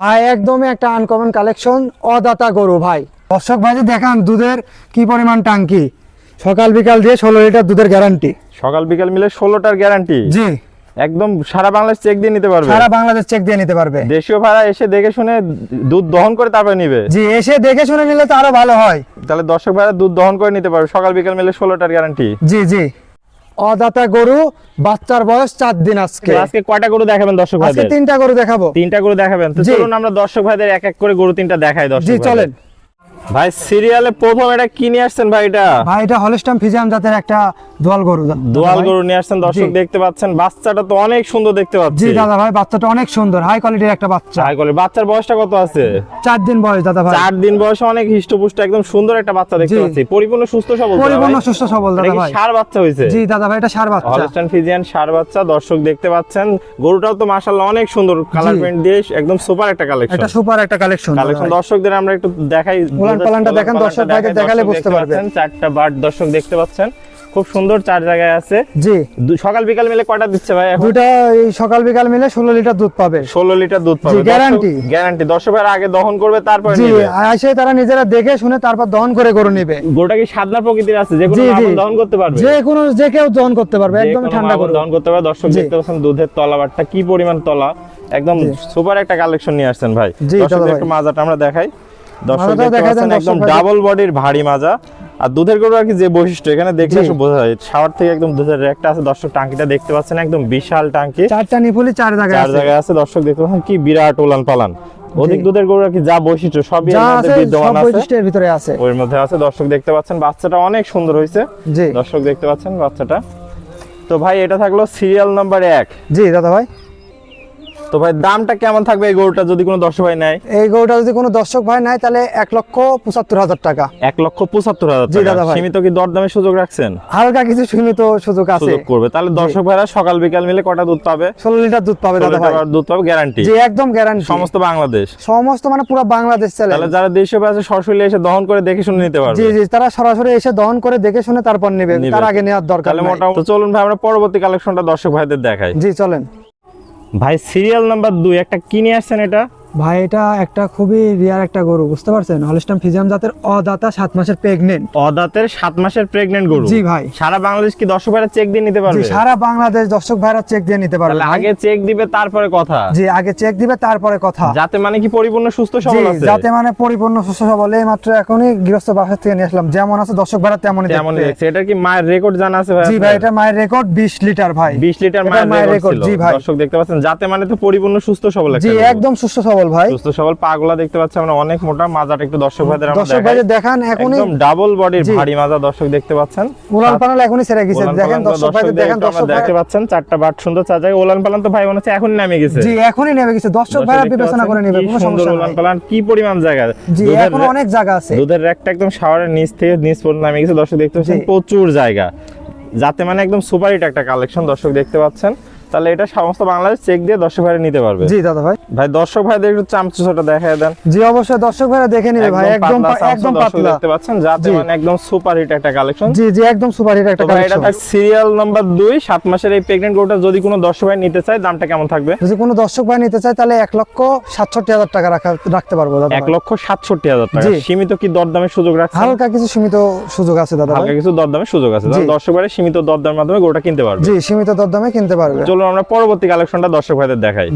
ভাই একদমই একটা আনকমন কালেকশন অদাতা গরু ভাই। দর্শক ভাই দেখান দুধের কি পরিমাণ টাঙ্কি। সকাল বিকাল দিয়ে ষোলো লিটার দুধের গ্যারান্টি সকাল বিকাল মিলে ষোলোটার গ্যারান্টি জি। একদম সারা বাংলাদেশ চেক দিয়ে নিতে পারবে? সারা বাংলাদেশ চেক দিয়ে নিতে পারবে। দেশীয় ভাড়া এসে দেখে শুনে দুধ দহন করে তারপরে নিবে? জি এসে দেখে শুনে নিলে তো আরও ভালো হয়। তাহলে দর্শক ভাড়া দুধ দহন করে নিতে পারবে। সকাল বিকাল মিলে ষোলোটার গ্যারান্টি জি জি। অদাতা গরু বাচ্চার বয়স চার দিন আজকে। আজকে কয়টা গরু দেখাবেন দর্শক ভাই তিনটা গরু দেখাবো। তিনটা গরু দেখাবেন। তো চলুন আমরা দর্শক ভাইদের এক এক করে গরু তিনটা দেখাই দর্শক জি চলেন। ভাই সিরিয়ালে প্রথম এটা কি নিয়ে আসছেন ভাই এটা? ভাই এটা হলস্টাম ফিজিয়াম জাতের একটা দোয়াল গরু। দোয়াল গরু নিয়ে আসছেন দর্শক দেখতে পাচ্ছেন বাচ্চাটা তো অনেক সুন্দর দেখতে পাচ্ছি। জি দাদা ভাই বাচ্চাটা অনেক সুন্দর হাই কোয়ালিটির একটা বাচ্চা। চাই করে বাচ্চার বয়সটা কত আছে? চার দিন বয়স দাদা ভাই। চার দিন বয়সে অনেক হিষ্টপুষ্ট একদম সুন্দর একটা বাচ্চা দেখতে পাচ্ছি। পরিপূর্ণ সুস্থ সবল না পরিপূর্ণ সুস্থ সবল দাদা ভাই। সার বাচ্চা হয়েছে জি দাদা ভাই এটা সার বাচ্চা। হলস্টাইন ফিজিয়ান সার বাচ্চা দর্শক দেখতে পাচ্ছেন। গরুটাও তো মাশাআল্লাহ অনেক সুন্দর কালার। প্রিন্ট দিয়ে একদম সুপার একটা কালেকশন এটা সুপার একটা কালেকশন কালেকশন দর্শকদের আমরা একটু দেখাই উলান পালানটা দেখেন, দর্শক ভাইদের দেখালে বুঝতে দেখতে পারবে। পাচ্ছেন, চারটা দর্শক দেখতে পাচ্ছেন। খুব সুন্দর চার জায়গায় আছে। জি। সকাল বিকাল মিলে কয়টা দিচ্ছে ভাই দুটা এই সকাল বিকাল মিলে ষোলো লিটার দুধ পাবে। ষোলো লিটার দুধ পাবে। গ্যারান্টি। ভাইয়ের আগে দহন করবে তারপরে নিবে। এসে তারা নিজেরা দেখে শুনে তারপর দহন করে গরু নিবে। গরুটা কি প্রকৃতির আছে? যে কোনো। দহন করতে পারবে। যে কোনো যে কেউ দহন করতে পারবে একদম ঠান্ডা গরু। দহন করতে পারবে। দর্শক দেখতে পাচ্ছেন দুধের তলাবারটা কি পরিমাণ তলা। একদম সুপার একটা কালেকশন নিয়ে আসছেন ভাই। দর্শক একটু মাজাটা আমরা দেখাই। দর্শক দেখতে একদম ডাবল বডির ভারী মাজা। আর দুধের গরু আর কি যে বৈশিষ্ট্য? এখানে দেখলে বোঝা যায় শাওয়ার থেকে একদম দুধের একটা আছে। দর্শক টাঙ্কিটা দেখতে পাচ্ছেন একদম বিশাল টাঙ্কি। চারটা নিপুলি চার জায়গায় চার জায়গায় আছে। দর্শক দেখতে পাচ্ছেন কি বিরাট ওলান পালান অধিক দুধের গরু আর কি যা বৈশিষ্ট্য সবই এর মধ্যে আছে বিদ্যমান আছে। বৈশিষ্ট্যের ভিতরে আছে। ওর মধ্যে আছে। দর্শক দেখতে পাচ্ছেন বাচ্চাটা অনেক সুন্দর হয়েছে। জি। দর্শক দেখতে পাচ্ছেন বাচ্চাটা। তো ভাই এটা থাকল সিরিয়াল নাম্বার এক। জি দাদা ভাই। তো ভাই দামটা কেমন থাকবে এই গরুটা যদি কোনো দর্শক ভাই নেয়? এই গরুটা যদি কোনো দর্শক ভাই নাই তাহলে এক লক্ষ পঁচাত্তর হাজার টাকা। এক লক্ষ পঁচাত্তর হাজার জি, টাকা। দাদা ভাই। সীমিত কি সুযোগ রাখছেন? হালকা কিছু সীমিত সুযোগ আছে। সুযোগ করবে। তাহলে দর্শক ভাইরা সকাল বিকাল মিলে কটা দুধ পাবে? ষোলো লিটার দুধ পাবে দাদা ভাই। দুধ পাবে গ্যারান্টি জি একদম গ্যারান্টি সমস্ত বাংলাদেশ। সমস্ত মানে পুরো বাংলাদেশ চলে তাহলে যারা ভাই আছে সরাসরি এসে দহন করে দেখে শুনে নিতে পারবে। জি জি তারা সরাসরি এসে দহন করে দেখে শুনে তারপর নেবে। তার আগে নেওয়ার দরকার তাহলে মোটামুটি চলুন ভাই আমরা পরবর্তী কালেকশনটা দর্শক ভাইদের দেখাই। জি চলেন। ভাই সিরিয়াল নাম্বার দুই একটা কিনে আসছেন এটা? ভাই এটা একটা খুবই রিয়ার একটা গরু বুঝতে পারছেন? হলস্টাম ফিজিয়াম জাতের অদাতা সাত মাসের প্রেগনেন্ট অদাতের সাত মাসের প্রেগনেন্ট গরু। জি ভাই। সারা বাংলাদেশ কি দর্শক ভাইরা চেক দিয়ে নিতে পারবে? সারা বাংলাদেশ দর্শক ভাইরা চেক দিয়ে নিতে পারবে আগে চেক দিবে তারপরে কথা। জি আগে চেক দিবে তারপরে কথা। যাতে মানে কি পরিপূর্ণ সুস্থ সবল আছে? যাতে মানে পরিপূর্ণ সুস্থ সবল। এই মাত্র এখনই গৃহস্থ বাসা থেকে নিয়ে আসলাম। যেমন আছে দর্শক ভাইরা তেমনই তেমন। দেখছে। এটা কি মায়ের রেকর্ড জানা আছে ভাই জি ভাই এটা মায়ের রেকর্ড বিশ লিটার ভাই। 20 লিটার মায়ের রেকর্ড জি ভাই। দর্শক দেখতে পাচ্ছেন যাতে মানে তো পরিপূর্ণ সুস্থ সবল জি একদম সুস্থ সবল ভাই। সুস্থ সবল পাগুলা দেখতে পাচ্ছি আমরা অনেক মোটা মাজাটা একটু দর্শক ভাইদের আমরা দর্শক ভাইদের দেখান এখনই একদম ডাবল বডির ভারী মাজা দর্শক দেখতে পাচ্ছেন। উলান পানাল এখনই ছেড়ে গেছে দেখেন দর্শক ভাইদের দেখেন দর্শক দেখতে পাচ্ছেন চারটা বাট সুন্দর ওলান পালান তো ভাই মনে হচ্ছে এখন নামে গেছে। জি এখনই নেমে গেছে। দর্শক ভাইরা বিবেচনা করে নেবে কোনো সুন্দর সমস্যা ওলান পালান কি পরিমাণ জায়গা। জি এখনও অনেক জায়গা আছে। দুধের র্যাকটা একদম শাওয়ারের নিচ থেকে নিচ পর্যন্ত নামে গেছে। দর্শক দেখতে পাচ্ছেন প্রচুর জায়গা। যাতে মানে একদম সুপার হিট একটা কালেকশন দর্শক দেখতে পাচ্ছেন। তাহলে এটা সমস্ত বাংলাদেশ চেক দিয়ে দর্শক ভাইরা নিতে পারবে। জি দাদা ভাই। ভাই দর্শক ভাইদের একটু চামচুসটা দেখায় দেন। জি অবশ্যই দর্শক ভাইরা দেখে নিবে ভাই একদম একদম পাতলা দেখতে পাচ্ছেন যাতে। মানে একদম সুপার হিট একটা কালেকশন জি জি একদম সুপার হিট একটা ভাই এটা কালেকশন সিরিয়াল নাম্বার দুই সাত মাসের এই প্রেগনেন্ট গরুটা যদি কোনো দর্শক ভাই নিতে চায় দামটা কেমন থাকবে? যদি কোনো দর্শক ভাই নিতে চায় তাহলে এক লক্ষ সাতষট্টি হাজার টাকা রাখা রাখতে পারব দাদা এক ভাই। লক্ষ সাতষট্টি হাজার টাকা। সীমিত কি দরদামের সুযোগ রাখছে হালকা কিছু সীমিত সুযোগ আছে দাদা হালকা কিছু দরদামের সুযোগ আছে। দর্শক ভাইরা সীমিত দরদামের মাধ্যমে গরুটা কিনতে পারবে। জি সীমিত দরদামে কিনতে পারবে। চলুন আমরা পরবর্তী কালেকশনটা দর্শক ভাইদের দেখাই।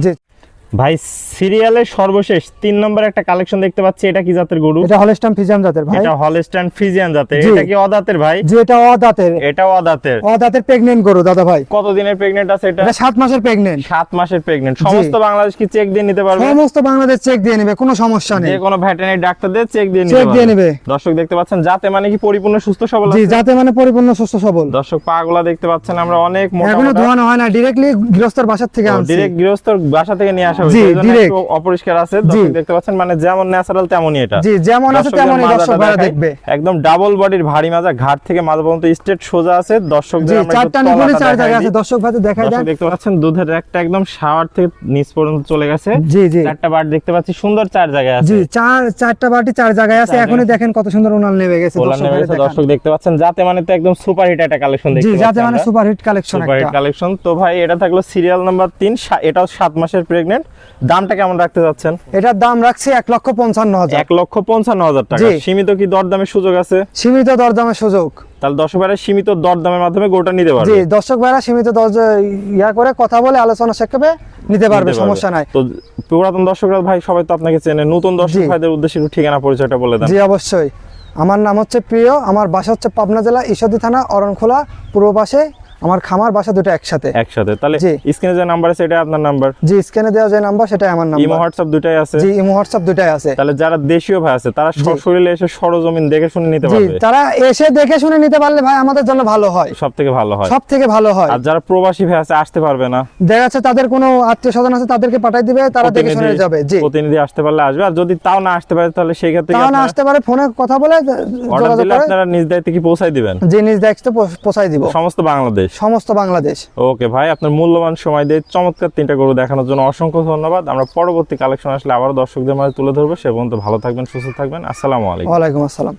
ভাই সিরিয়ালের সর্বশেষ তিন নম্বর একটা কালেকশন দেখতে পাচ্ছি এটা কি জাতের গরু? এটা হলস্টাম ফিজিয়াম জাতের ভাই। এটা হলস্টাইন ফ্রিজিয়ান জাতের। এটা কি অদাতের ভাই? যে এটা অদাতের। এটাও অদাতের। অদাতের প্রেগনেন্ট গরু দাদা ভাই। কত দিনের প্রেগনেন্ট আছে এটা? এটা সাত মাসের প্রেগনেন্ট সাত মাসের প্রেগনেন্ট সমস্ত বাংলাদেশ কি চেক দিয়ে নিতে পারবে? সমস্ত বাংলাদেশ চেক দিয়ে নেবে কোনো সমস্যা নেই। যে কোনো ভেটেরিনারি ডাক্তারদের চেক দিয়ে নিতে চেক দিয়ে নেবে। দর্শক দেখতে পাচ্ছেন যাতে মানে কি পরিপূর্ণ সুস্থ সবল জি যাতে মানে পরিপূর্ণ সুস্থ সবল। দর্শক পাগুলা দেখতে পাচ্ছেন আমরা অনেক মোটা এখনও ধোয়ানো হয় না ডিরেক্টলি গৃহস্থর বাসার থেকে আনছি। ডিরেক্ট গৃহস্থর বাসা থেকে নিয়ে আসা জি, হয়েছে এজন্য direct। একটু অপরিষ্কার আছে দেখতে পাচ্ছেন মানে যেমন ন্যাচারাল তেমনই এটা। জি যেমন আছে তেমনই দর্শক ভাইরা দেখবে। একদম ডাবল বডির ভারী মাজা ঘাট থেকে মাজা পর্যন্ত স্ট্রেট সোজা আছে। জি দর্শকদের আমরা একটু চারটা নিপুলি চার জায়গা আছে দর্শক ভাইদের দেখাই দেন। দেখতে পাচ্ছেন দুধের একটা একদম শাওয়ার থেকে নিচ পর্যন্ত চলে গেছে। জি জি। চারটা বার দেখতে পাচ্ছি সুন্দর চার জায়গায় আছে। জি চার চারটা বাটি চার জায়গায় আছে। এখনই দেখেন কত সুন্দর উনাল নেমে গেছে দর্শক দেখতে পাচ্ছেন। যাতে মানে তো একদম সুপার হিট একটা কালেকশন জি যাতে মানে। Super hit collection super hit collection তো ভাই এটা থাকল সিরিয়াল নাম্বার তিন এটাও সাত মাসের প্রেগনেন্ট দামটা কেমন রাখতে যাচ্ছেন? এটার দাম রাখছি এক লক্ষ পঞ্চান্ন হাজার। এক লক্ষ পঞ্চান্ন হাজার টাকা। সীমিত কি দরদামের সুযোগ আছে? সীমিত দরদামের সুযোগ। তাহলে দর্শক ভাইরা সীমিত দরদামের মাধ্যমে গোটা নিতে জি পারবে দর্শক ভাইরা সীমিত দরজা ইয়া করে কথা বলে আলোচনা সাক্ষেপে নিতে পারবে সমস্যা নাই। তো পুরাতন দর্শকরা ভাই সবাই তো আপনাকে চেনে। নতুন দর্শক। ভাইদের উদ্দেশ্যে ঠিকানা পরিচয়টা বলে দেন। জি অবশ্যই। আমার নাম হচ্ছে প্রিয়। আমার বাসা হচ্ছে পাবনা জেলা ঈশ্বরদী থানা অরণখোলা পূর্ব পাশে আমার খামার বাসা দুটো একসাথে। একসাথে। তাহলে জি। স্ক্রিনে যে নাম্বার আছে এটা আপনার নাম্বার জি স্ক্যানে দেওয়া যে নাম্বার সেটাই আমার নাম্বার ইমো হোয়াটসঅ্যাপ দুটাই আছে? জি ইমো হোয়াটসঅ্যাপ দুটাই আছে। তাহলে যারা দেশীয় ভাই আছে তারা সশরীরে এসে সরজমিন দেখে শুনে নিতে জি পারবে। তারা এসে দেখে শুনে নিতে পারলে ভাই আমাদের জন্য ভালো হয়। সব থেকে ভালো হয়। সব থেকে ভালো হয়। আর যারা প্রবাসী ভাই আছে আসতে পারবে না। দেখা যাচ্ছে তাদের কোনো আত্মীয় স্বজন আছে তাদেরকে পাঠাই দিবে তারা দেখে শুনে যাবে। জি। প্রতিনিধি আসতে পারলে আসবে। আর যদি তাও না আসতে পারে তাহলে সেই ক্ষেত্রে তাও না আসতে পারে ফোনে কথা বলে অর্ডার যোগাযোগ দিলে করে। আপনারা নিজ দায়িত্বে কি পৌঁছাই দিবেন? যে নিজ দেখতে পৌঁছাই দিব। সমস্ত বাংলাদেশ। সমস্ত বাংলাদেশ। ওকে ভাই আপনার মূল্যবান সময় দিয়ে চমৎকার তিনটা গরু দেখানোর জন্য অসংখ্য ধন্যবাদ। আমরা পরবর্তী কালেকশন আসলে আবারও দর্শকদের মাঝে তুলে ধরবো। সে পর্যন্ত ভালো থাকবেন সুস্থ থাকবেন। আসসালামু আলাইকুম। ওয়ালাইকুম আসসালাম।